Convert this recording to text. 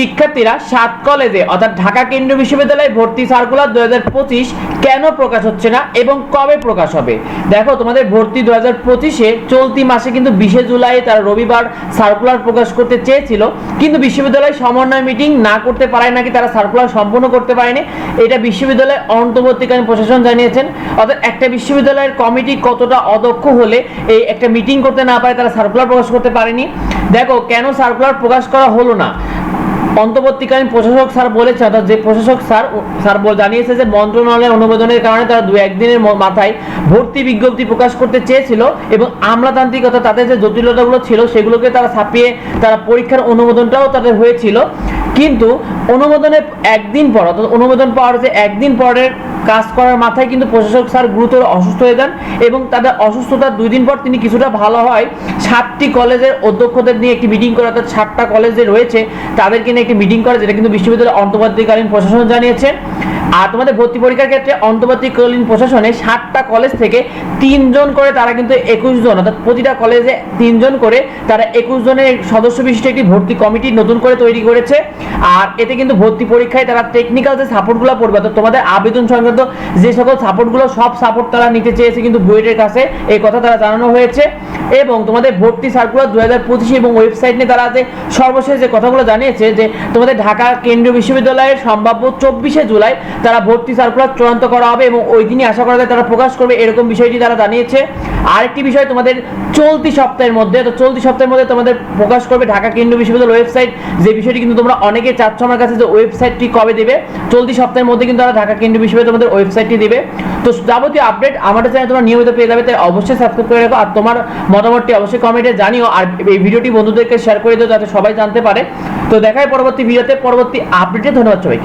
শিক্ষার্থীরা সাত কলেজে, অর্থাৎ ঢাকা কেন্দ্রীয় বিশ্ববিদ্যালয়ে ভর্তি সার্কুলার দুহাজার পঁচিশ কেন প্রকাশ হচ্ছে না এবং কবে প্রকাশ হবে? দেখো, তোমাদের ভর্তি দু হাজার পঁচিশে চলতি মাসে কিন্তু বিশে জুলাই তারা রবিবার সার্কুলার প্রকাশ করতে চেয়েছিল। কিন্তু বিশ্ববিদ্যালয় সমন্বয় মিটিং না করতে পারায় নাকি তারা সার্কুলার সম্পূর্ণ করতে পারেনি। এটা বিশ্ববিদ্যালয় অন্তর্বর্তীকালীন প্রশাসন জানিয়েছেন। অর্থাৎ একটা বিশ্ববিদ্যালয়ের কমিটি কতটা অদক্ষ হলে এই একটা মিটিং করতে না পারে তারা সার্কুলার প্রকাশ করতে পারেনি। দেখো, কেন সার্কুলার প্রকাশ করা হলো না? অন্তর্বর্তীকালীন প্রশাসক স্যার বলেছে, অর্থাৎ যে প্রশাসক স্যার স্যার জানিয়েছে যে মন্ত্রণালয়ের অনুমোদনের কারণে তারা দু, একদিনের মাথায় ভর্তি বিজ্ঞপ্তি প্রকাশ করতে চেয়েছিল এবং আমলাতান্ত্রিকতা তাদের যে জটিলতাগুলো ছিল সেগুলোকে তারা ছাপিয়ে তারা পরীক্ষার অনুমোদনটাও তাদের হয়েছিল। কিন্তু অনুমোদনের একদিন পর, অর্থাৎ অনুমোদন পাওয়ার যে একদিন পরের কাজ করার মাথায় কিন্তু প্রশাসক স্যার গুরুতর অসুস্থ হয়ে যান এবং তাদের অসুস্থতার দুই দিন পর তিনি কিছুটা ভালো হয়। সাতটি কলেজের অধ্যক্ষদের নিয়ে একটি মিটিং করে, অর্থাৎ সাতটা কলেজে রয়েছে, তাদেরকে নিয়ে একটি মিটিং করে, যেটা কিন্তু বিশ্ববিদ্যালয়ের অন্তর্বর্তীকালীন প্রশাসন জানিয়েছে। আর তোমাদের ভর্তি পরীক্ষার ক্ষেত্রে অন্তর্বর্তীকালীন প্রশাসনে সাতটা কলেজ থেকে তিনজন করে তারা কিন্তু একুশ জন, অর্থাৎ প্রতিটা কলেজে তিনজন করে তারা একুশ জনের সদস্য বিশিষ্ট একটি ভর্তি কমিটি নতুন করে তৈরি করেছে। আর এতে কিন্তু ভর্তি পরীক্ষায় তারা টেকনিক্যাল যে সাপোর্টগুলো পড়বে, অর্থাৎ তোমাদের আবেদন সংক্রান্ত যে সকল সাপোর্টগুলো সব সাপোর্ট তারা নিতে চেয়েছে কিন্তু বুয়েটের কাছে, এই কথা তারা জানানো হয়েছে। এবং তোমাদের ভর্তি সার্কুলার দু হাজার পঁচিশে এবং ওয়েবসাইট নিয়ে তারা যে সর্বশেষ যে কথাগুলো জানিয়েছে যে তোমাদের ঢাকা কেন্দ্রীয় বিশ্ববিদ্যালয়ের সম্ভাব্য চব্বিশে জুলাই তারা ভর্তি সার্কুলার চূড়ান্ত করা হবে এবং ওই দিনই আশা করা যায় তারা প্রকাশ করবে এরকম বিষয়টি তারা জানিয়েছে। আরেকটি বিষয় তোমাদের চলতি সপ্তাহের মধ্যে, তো চলতি সপ্তাহের মধ্যে তোমাদের প্রকাশ করবে ঢাকা কেন্দ্রীয় বিশ্ববিদ্যালয় ওয়েবসাইট যে বিষয়টি কিন্তু তোমরা অনেকে চাচ্ছ আমার কাছে যে ওয়েবসাইটটি কবে দেবে, চলতি সপ্তাহের মধ্যে কিন্তু তারা ঢাকা কেন্দ্রীয় বিশ্ববিদ্যালয় তোমাদের ওয়েবসাইটটি দেবে। তো যাবতীয় আপডেট আমাদের চ্যানেলে তোমরা নিয়মিত পেয়ে যাবে, তাই অবশ্যই সাবস্ক্রাইব করে রাখো। আর তোমার মতামতটি অবশ্যই কমেন্টে জানিও। আর এই ভিডিওটি বন্ধুদেরকে শেয়ার করে দিও, যাতে সবাই জানতে পারে। তো দেখায় পরবর্তী ভিডিওতে পরবর্তী আপডেটে ধন্যবাদ সবাইকে।